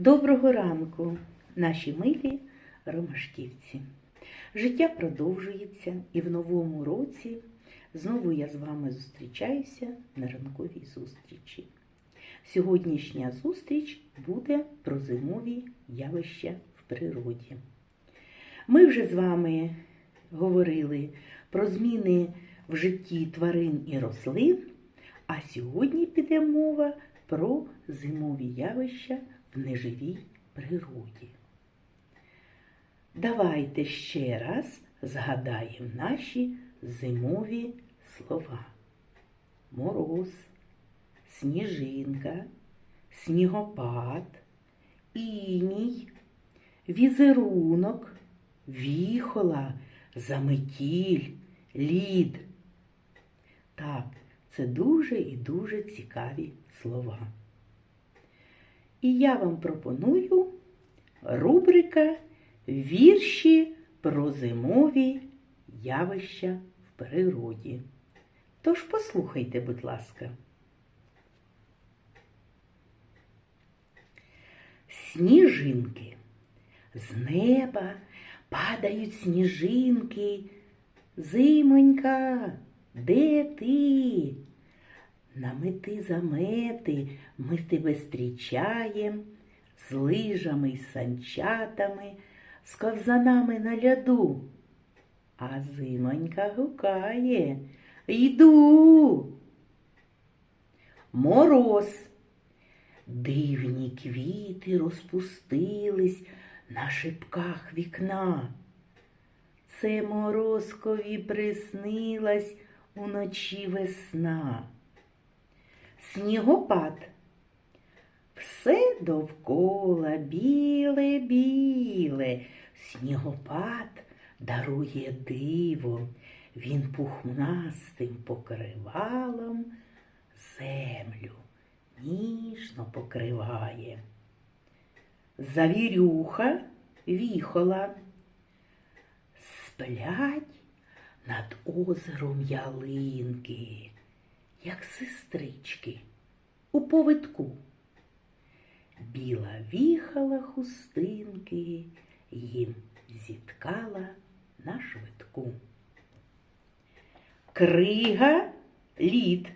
Доброго ранку, наші милі ромашківці. Життя продовжується і в новому році знову я з вами зустрічаюся на ранковій зустрічі. Сьогоднішня зустріч буде про зимові явища в природі. Ми вже з вами говорили про зміни в житті тварин і рослин, а сьогодні піде мова про зимові явища в неживій природі. Давайте ще раз згадаємо наші зимові слова. Мороз, сніжинка, снігопад, іній, візерунок, віхола, заметіль, лід. Так, це дуже і дуже цікаві слова. І я вам пропоную рубрика Вірші про зимові явища в природі. Тож послухайте, будь ласка. Сніжинки. З неба падають сніжинки. Зимонька, де ти? На мети замети ми тебе зустрічаєм з лижами й санчатами, з ковзанами на ляду. А зимонька гукає Йду. Мороз. Дивні квіти розпустились на шипках вікна. Це морозкові приснилась уночі весна. Снігопад. Все довкола біле, біле, снігопад дарує диво, він пухнастим покривалом землю ніжно покриває. Завірюха віхола сплять над озером ялинки, як сестрички у повитку. Біла віхала хустинки, їм зіткала на швидку. Крига лід.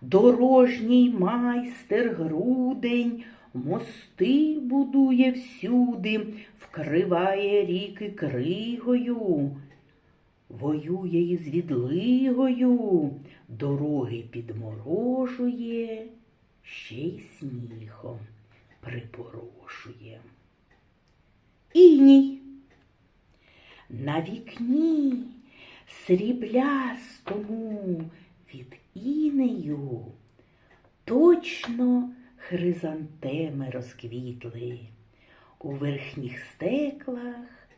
Дорожній майстер грудень мости будує всюди, вкриває ріки кригою, воює із відлигою, дороги підморожує, ще й снігом припорошує. Іній на вікні сріблястому від інею точно хризантеми розквітли, у верхніх стеклах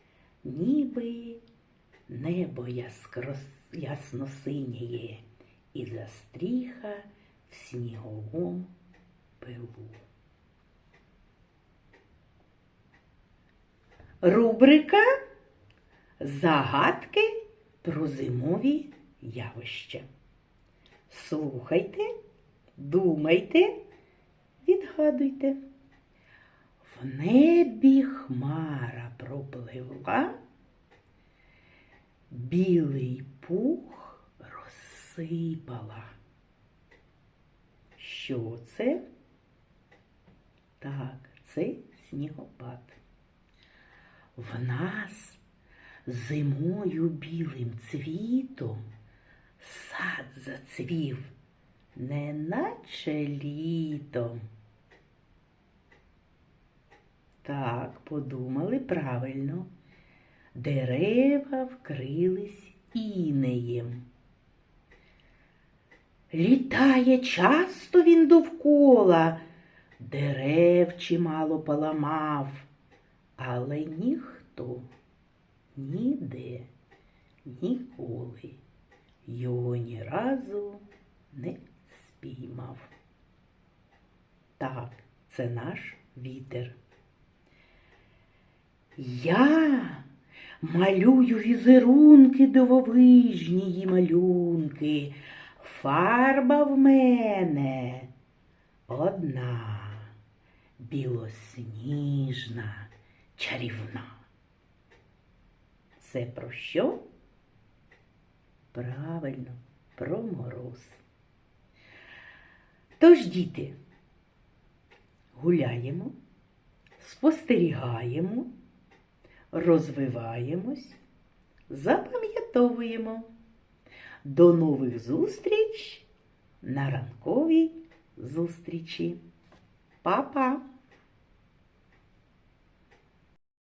ніби небо ясно синіє і застріха в сніговому пилу. Рубрика Загадки про зимові явища. Слухайте, думайте, відгадуйте. В небі хмара пропливла, білий пух розсипала. Що це? Так, це снігопад. В нас зимою білим цвітом сад зацвів, неначе літом. Так, подумали правильно. Дерева вкрились інеєм. Літає часто він довкола, дерев чимало поламав, але ніхто ніде ніколи його ні разу не спіймав. Так, це наш вітер. Я малюю візерунки дивовижні малюнки. Фарба в мене одна. білосніжна, чарівна. Це про що? Правильно, про мороз. Тож, діти, гуляємо, спостерігаємо, розвиваємось, запам'ятовуємо. До нових зустріч на ранковій зустрічі. Па-па!